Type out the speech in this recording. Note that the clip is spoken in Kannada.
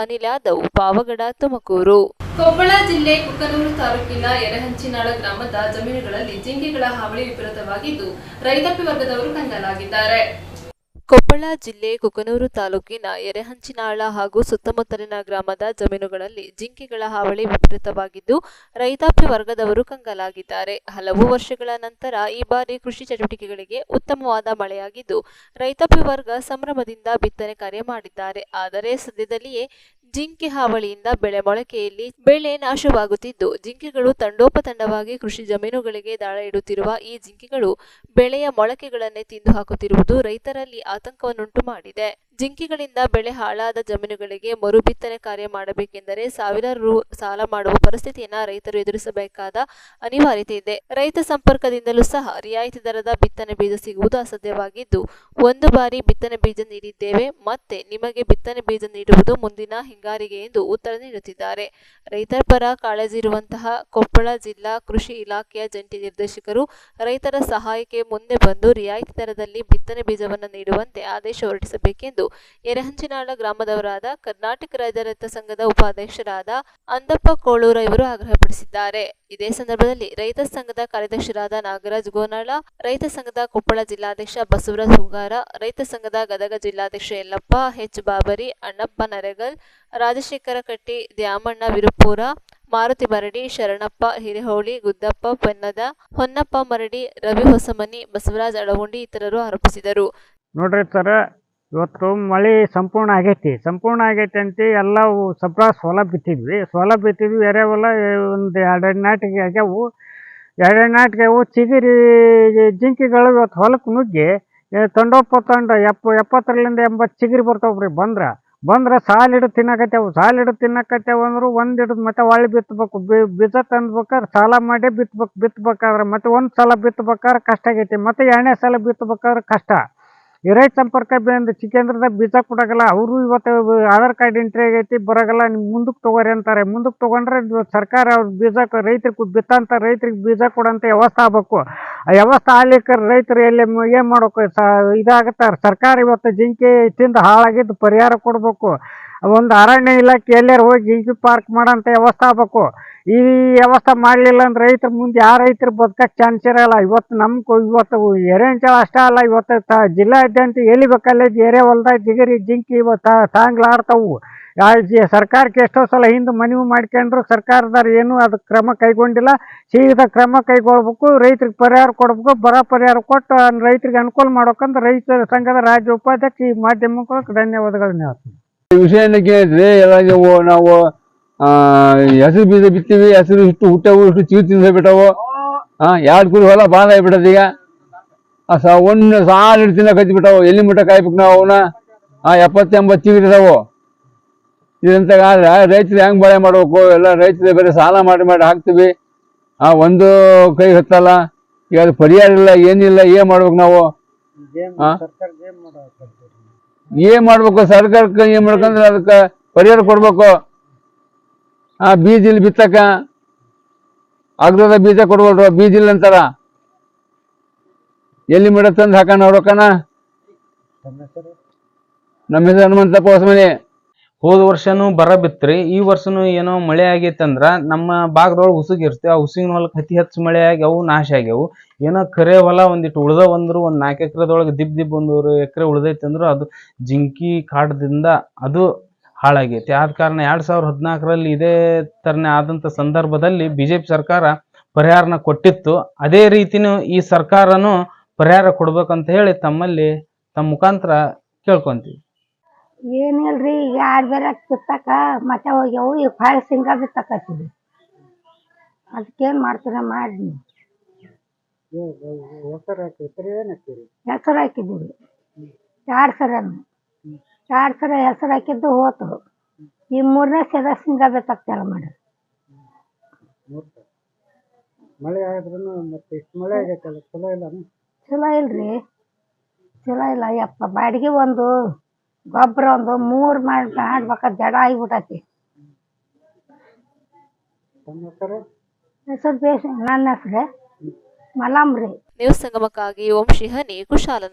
ಅನಿಲ್ ಯಾದವ್, ಪಾವಗಡ, ತುಮಕೂರು. ಕೊಪ್ಪಳ ಜಿಲ್ಲೆ ಕುಕ್ಕನೂರು ತಾಲೂಕಿನ ಯರಹಂಚಿನಾಳ ಗ್ರಾಮದ ಜಮೀನುಗಳಲ್ಲಿ ಜಿಂಕೆಗಳ ಹಾವಳಿ ವಿಪರೀತವಾಗಿದ್ದು ರೈತಾಪಿ ವರ್ಗದವರು ಕಂಗಾಲಾಗಿದ್ದಾರೆ. ಕೊಪ್ಪಳ ಜಿಲ್ಲೆ ಕುಕನೂರು ತಾಲೂಕಿನ ಎರೆಹಂಚಿನಾಳ ಹಾಗೂ ಸುತ್ತಮುತ್ತಲಿನ ಗ್ರಾಮದ ಜಮೀನುಗಳಲ್ಲಿ ಜಿಂಕೆಗಳ ಹಾವಳಿ ವಿಪರೀತವಾಗಿದ್ದು, ರೈತಾಪಿ ವರ್ಗದವರು ಕಂಗಾಲಾಗಿದ್ದಾರೆ. ಹಲವು ವರ್ಷಗಳ ನಂತರ ಈ ಬಾರಿ ಕೃಷಿ ಚಟುವಟಿಕೆಗಳಿಗೆ ಉತ್ತಮವಾದ ಮಳೆಯಾಗಿದ್ದು, ರೈತಾಪಿ ವರ್ಗ ಸಂಭ್ರಮದಿಂದ ಬಿತ್ತನೆ ಕಾರ್ಯ ಮಾಡಿದ್ದಾರೆ. ಆದರೆ ಸದ್ಯದಲ್ಲಿಯೇ ಜಿಂಕೆ ಹಾವಳಿಯಿಂದ ಬೆಳೆ ಮೊಳಕೆಯಲ್ಲಿ ಬೆಳೆ ನಾಶವಾಗುತ್ತಿದ್ದು, ಜಿಂಕೆಗಳು ತಂಡೋಪತಂಡವಾಗಿ ಕೃಷಿ ಜಮೀನುಗಳಿಗೆ ದಾಳ ಇಡುತ್ತಿರುವ ಈ ಜಿಂಕೆಗಳು ಬೆಳೆಯ ಮೊಳಕೆಗಳನ್ನೇ ತಿಂದು ಹಾಕುತ್ತಿರುವುದು ರೈತರಲ್ಲಿ ಆತಂಕವನ್ನುಂಟು ಮಾಡಿದೆ ಜಿಂಕೆಗಳಿಂದ ಬೆಳೆ ಹಾಳಾದ ಜಮೀನುಗಳಿಗೆ ಮರು ಬಿತ್ತನೆ ಕಾರ್ಯ ಮಾಡಬೇಕೆಂದರೆ ಸಾವಿರಾರು ರು ಸಾಲ ಮಾಡುವ ಪರಿಸ್ಥಿತಿಯನ್ನ ರೈತರು ಎದುರಿಸಬೇಕಾದ ಅನಿವಾರ್ಯತೆ ಇದೆ. ರೈತ ಸಂಪರ್ಕದಿಂದಲೂ ಸಹ ರಿಯಾಯಿತಿ ದರದ ಬಿತ್ತನೆ ಬೀಜ ಸಿಗುವುದು ಅಸಾಧ್ಯವಾಗಿದ್ದು, ಒಂದು ಬಾರಿ ಬಿತ್ತನೆ ಬೀಜ ನೀಡಿದ್ದೇವೆ, ಮತ್ತೆ ನಿಮಗೆ ಬಿತ್ತನೆ ಬೀಜ ನೀಡುವುದು ಮುಂದಿನ ಹಿಂಗಾರಿಗೆ ಎಂದು ಉತ್ತರ ನೀಡುತ್ತಿದ್ದಾರೆ. ರೈತರ ಪರ ಕಾಳಜಿ ಇರುವಂತಹ ಕೊಪ್ಪಳ ಜಿಲ್ಲಾ ಕೃಷಿ ಇಲಾಖೆಯ ಜಂಟಿ ನಿರ್ದೇಶಕರು ರೈತರ ಸಹಾಯಕ್ಕೆ ಮುಂದೆ ಬಂದು ರಿಯಾಯಿತಿ ದರದಲ್ಲಿ ಬಿತ್ತನೆ ಬೀಜವನ್ನು ನೀಡುವಂತೆ ಆದೇಶ ಹೊರಡಿಸಬೇಕೆಂದು ಯರಹಂಚಿನಾಳ ಗ್ರಾಮದವರಾದ ಕರ್ನಾಟಕ ರೈತ ಸಂಘದ ಉಪಾಧ್ಯಕ್ಷರಾದ ಅಂದಪ್ಪ ಕೋಳೂರ ಇವರು ಆಗ್ರಹಪಡಿಸಿದ್ದಾರೆ. ಇದೇ ಸಂದರ್ಭದಲ್ಲಿ ರೈತ ಸಂಘದ ಕಾರ್ಯದರ್ಶಿರಾದ ನಾಗರಾಜ್ ಗೋನಾಳ, ರೈತ ಸಂಘದ ಕೊಪ್ಪಳ ಜಿಲ್ಲಾಧ್ಯಕ್ಷ ಬಸವರಾಜ್ ಹುಗಾರ, ರೈತ ಸಂಘದ ಗದಗ ಜಿಲ್ಲಾಧ್ಯಕ್ಷ ಯಲ್ಲಪ್ಪ, ಎಚ್ ಬಾಬರಿ, ಅಣ್ಣಪ್ಪ ನರೆಗಲ್, ರಾಜಶೇಖರ ಕಟ್ಟಿ, ದ್ಯಾಮಣ್ಣ ವಿರುಪೂರ ಮಾರುತಿ ಮರಡಿ ಶರಣಪ್ಪ ಹಿರೇಹೋಳಿ, ಗುದ್ದಪ್ಪ ಪನ್ನದ, ಹೊನ್ನಪ್ಪ ಮರಡಿ, ರವಿ ಹೊಸಮನಿ, ಬಸವರಾಜ್ ಅಳಗುಂಡಿ ಇತರರು ಆರೋಪಿಸಿದರು. ನೋಡ್ರಿ ಸರ ಇವತ್ತು ಮಳೆ ಸಂಪೂರ್ಣ ಆಗೈತಿ. ಸಂಪೂರ್ಣ ಆಗೈತಿ ಅಂತ ಎಲ್ಲ ಸಪ್ರ ಸೋಲ ಬಿತ್ತಿದ್ವಿ. ಸೋಲ ಬಿತ್ತಿದ್ವಿ ಎರೆಹೊಲ ಒಂದು ಎರಡೆರಡು ನಾಟಿಗೆ ಆಗ್ಯಾವು. ಎರಡೆರಡು ನಾಟಿಗೆ ಅವು ಚಿಗಿರಿ ಜಿಂಕಿಗಳು ಇವತ್ತು ಹೊಲಕ್ಕೆ ನುಗ್ಗಿ ಏ, ತೊಂಡ ಎಪ್ಪ ಎಪ್ಪತ್ತರಲ್ಲಿಂದ ಎಂಬತ್ತು ಚಿಗಿರಿ ಬರ್ತಾವೆ ರೀ ಬಂದ್ರೆ. ಬಂದ್ರೆ ಸಾಲು ಹಿಡಿದು ತಿನ್ನಕತ್ತೇವು. ಸಾಲು ಹಿಡಿದು ತಿನ್ನಕತ್ತೇವು ಅಂದ್ರೆ ಒಂದು ಹಿಡಿದು ಮತ್ತೆ ಹೊಳ್ಳಿ ಬಿತ್ತಬೇಕು ಬೀಜ ತಂದ್ಬೇಕಾದ್ರೆ ಸಾಲ ಮಾಡಿ ಬಿತ್ತಬೇಕು ಬಿತ್ತಬೇಕಾದ್ರೆ ಮತ್ತೆ ಒಂದು ಸಲ ಬಿತ್ತಬೇಕಾದ್ರೆ ಕಷ್ಟ ಆಗೈತಿ. ಮತ್ತೆ ಎರಡನೇ ಸಲ ಬಿತ್ತಬೇಕಾದ್ರೆ ಕಷ್ಟ. ಈ ರೈತ ಸಂಪರ್ಕ ಬಂದು ಚಿಕೇಂದ್ರದಾಗ ಬೀಜ ಕೊಡೋಗಲ್ಲ ಅವರು ಇವತ್ತು ಆಧಾರ್ ಕಾರ್ಡ್ ಎಂಟ್ರಿ ಆಗೈತಿ ಬರೋಗಲ್ಲ ನಿಮ್ಗೆ ಮುಂದಕ್ಕೆ ತೊಗೋರಿ ಅಂತಾರೆ. ಮುಂದಕ್ಕೆ ತೊಗೊಂಡ್ರೆ ಸರ್ಕಾರ ಅವ್ರ ಬೀಜ ರೈತರಿಗೆ ಬಿತ್ತಂತ ರೈತರಿಗೆ ಬೀಜ ಕೊಡೋಂಥ ವ್ಯವಸ್ಥೆ ಆಗ್ಬೇಕು. ಆ ವ್ಯವಸ್ಥೆ ಆಗ್ಲಿಕ್ಕೆ ರೈತರು ಎಲ್ಲಿ ಏನು ಮಾಡ್ಬೇಕು? ಸ, ಇದಾಗುತ್ತೆ, ಸರ್ಕಾರ ಇವತ್ತು ಜಿಂಕೆ ತಿಂದು ಹಾಳಾಗಿದ್ದು ಪರಿಹಾರ ಕೊಡಬೇಕು. ಒಂದು ಅರಣ್ಯ ಇಲಾಖೆ ಎಲ್ಲಾರು ಹೋಗಿ ಈಜು ಪಾರ್ಕ್ ಮಾಡೋಂಥ ವ್ಯವಸ್ಥೆ ಆಗ್ಬೇಕು. ಈ ವ್ಯವಸ್ಥೆ ಮಾಡಲಿಲ್ಲ ಅಂದ್ರೆ ರೈತರ ಮುಂದೆ ಯಾವ ರೈತರು ಬದುಕಕ್ಕೆ ಚಾನ್ಸ್ ಇರಲ್ಲ. ಇವತ್ತು ನಮ್ಮ ಇವತ್ತು ಎರೆಂಚಳ ಅಷ್ಟೇ ಅಲ್ಲ, ಇವತ್ತು ತ ಜಿಲ್ಲಾದ್ಯಂತ ಎಲ್ಲಿ ಬೇಕಲ್ಲೇ ಎರೆ ಹೊಲ್ದಾಗ ಜಿಗರಿ, ಜಿಂಕಿ ಇವತ್ತು ತಾಂಗ್ಲಾಡ್ತಾವು ಸರ್ಕಾರಕ್ಕೆ ಎಷ್ಟೋ ಸಲ ಹಿಂದೆ ಮನವಿ ಮಾಡ್ಕೊಂಡ್ರು ಸರ್ಕಾರದವ್ರು ಏನೂ ಅದು ಕ್ರಮ ಕೈಗೊಂಡಿಲ್ಲ. ಸೀದಾ ಕ್ರಮ ಕೈಗೊಳ್ಬೇಕು, ರೈತರಿಗೆ ಪರಿಹಾರ ಕೊಡ್ಬೇಕು, ಬರ ಪರಿಹಾರ ಕೊಟ್ಟು ರೈತರಿಗೆ ಅನುಕೂಲ ಮಾಡ್ಬೇಕಂತ ರೈತರ ಸಂಘದ ರಾಜ್ಯ ಉಪಾಧ್ಯಕ್ಷ ಈ ಮಾಧ್ಯಮಕ್ಕೆ ಧನ್ಯವಾದಗಳನ್ನ ಹೇಳ್ತೀನಿ. ವಿಷಯನ ಕೇಳಿದ್ರೆ ಎಲ್ಲ ನೀವು ಹೆಸರು ಬೀಜ ಬಿತ್ತೀವಿ ಹೆಸರು ಇಷ್ಟು ಹುಟ್ಟವು ಇಷ್ಟು ಚೀಲ ತಿಂದು ಬಿಟ್ಟವು ಹಾ ಎರಡು ಕುರಿ ಹೊಲ ಬಾಲ ಆಗ್ಬಿಟ್ಟದ ಈಗ. ಆ ಸ ಒಂದು ಸಾಲ ಹಿಡಿದು ತಿನ್ನಕ್ ಹತ್ತಿ ಬಿಟ್ಟವು ಎಲ್ಲಿ ಮುಟ್ಟ ಕಾಯ್ಬೇಕು ನಾವು ಅವನ್ನ? ಆ ಎಪ್ಪತ್ತು ಎಂಬತ್ತು ಚೀಲ ಇದಾವು. ಇದಂತ ಆದ್ರೆ ರೈತರು ಹೆಂಗ್ ಬಳೆ ಮಾಡ್ಬೇಕು? ಎಲ್ಲ ರೈತರು ಬೇರೆ ಸಾಲ ಮಾಡಿ ಮಾಡಿ ಹಾಕ್ತಿವಿ. ಆ ಒಂದು ಕೈ ಹತ್ತಲ್ಲ. ಈಗ ಅದು ಪರಿಹಾರ ಇಲ್ಲ ಏನಿಲ್ಲ ಏನ್ ಮಾಡ್ಬೇಕು ನಾವು? ಹಾ? ಏನ್ ಮಾಡ್ಬೇಕು? ಸರ್ಕಾರಕ್ಕೆ ಏನ್ ಮಾಡ್ಕಂದ್ರೆ ಅದಕ್ಕೆ ಪರಿಹಾರ ಕೊಡ್ಬೇಕು. ಆ ಬೀಜ ಇಲ್ಲಿ ಬಿತ್ತಕ. ಅಗ್ರದ ಬೀಜ ಕೊಡ್ಬೋಡ್ರು, ಬೀಜ ಇಲ್ಲ ಅಂತಾರ. ಎಲ್ಲಿ ಮಡ ತಂದು ಹಾಕೋಣ ನೋಡೋಕನ ನಮ್ಮ ಹೆಸರು ಹನುಮಂತಪ್ಪ ಹೊಸಮನಿ. ಹೋದ ವರ್ಷನೂ ಬರ ಬಿತ್ರಿ, ಈ ವರ್ಷನೂ ಏನೋ ಮಳೆ ಆಗೈತಂದ್ರ ನಮ್ಮ ಭಾಗದೊಳಗೆ ಇರ್ತಿ ಆ ಉಸುಗಿನ ಹೊಲಕ್ಕೆ ಅತಿ ಹೆಚ್ಚು ಮಳೆ ಆಗ್ಯಾವು, ನಾಶ ಆಗ್ಯಾವು. ಏನೋ ಕರೆ ಹೊಲ ಒಂದಿಟ್ಟು ಉಳ್ದ ಬಂದ್ರು, ಒಂದ್ ನಾಲ್ಕು ಎಕರೆದೊಳಗೆ ದಿಬ್ ದಿಬ್ ಒಂದೂರು ಎಕರೆ ಉಳ್ದೈತೆ ಅಂದ್ರು, ಅದು ಜಿಂಕಿ ಕಾಡದಿಂದ ಅದು ಹಾಳಾಗೈತಿ. ಆದ ಕಾರಣ ಎರಡ್ ಸಾವಿರದ ಹದಿನಾಲ್ಕರಲ್ಲಿ ಇದೇ ತರನೇ ಆದಂತ ಸಂದರ್ಭದಲ್ಲಿ ಬಿಜೆಪಿ ಸರ್ಕಾರ ಪರಿಹಾರನ ಕೊಟ್ಟಿತ್ತು. ಅದೇ ರೀತಿನೂ ಈ ಸರ್ಕಾರನು ಪರಿಹಾರ ಕೊಡ್ಬೇಕಂತ ಹೇಳಿ ತಮ್ಮಲ್ಲಿ ತಮ್ಮ ಮುಖಾಂತರ ಕೇಳ್ಕೊಂತೀವಿ. ಏನಿಲ್ರಿ ಈಗ ಯಾರು ಬೇರೆ ಕಿತ್ತಾಕ ಮತ್ತೆ ಹೋಗ್ಯಾವು ಈಗ ಫಾಯ್ ಸಿಂಗ ಬಿತ್ತಕತ್ತೀವಿ. ಅದಕ್ಕೇನು ಮಾಡ್ತೀರ ಮಾಡಿ ಹೆಸರು ಹಾಕಿದ್ದೀವಿ. ಎರಡು ಸರನು? ಎರಡು ಸರ ಹೆಸರು ಹಾಕಿದ್ದು ಹೋತು. ಈ ಮೂರನೇ ಸರ ಸಿಂಗ ಬಿತ್ತಾಕ್ತಾರ ಮಾಡಿ ಮಳೆ ಆದ್ರೂ ಮತ್ತೆ ಇಷ್ಟು ಮಳೆ ಆಗೈತಲ್ಲ ಚಲೋ ಇಲ್ಲ ಚಲೋ ಇಲ್ರಿ. ಚಲೋ ಇಲ್ಲ ಯಪ್ಪ ಬಾಡಿಗೆ ಒಂದು ಗೊಬ್ಬರ ಒಂದು ಮೂರ್ ಮಾಡಿ ಮಾಡ್ಬೇಕ ಜಡ ಆಗಿಬಿಟ್ಟತಿ ಹೆಸರು? ಬೇಸ್ ನನ್ನ ಹೆಸ್ರು ಮಲಮ್ ರೀ ನ್ಯೂಸ್ ಸಂಗಮಕ್ಕಾಗಿ ಓಂ ಶಿಹನಿ ಕುಶಾಲನ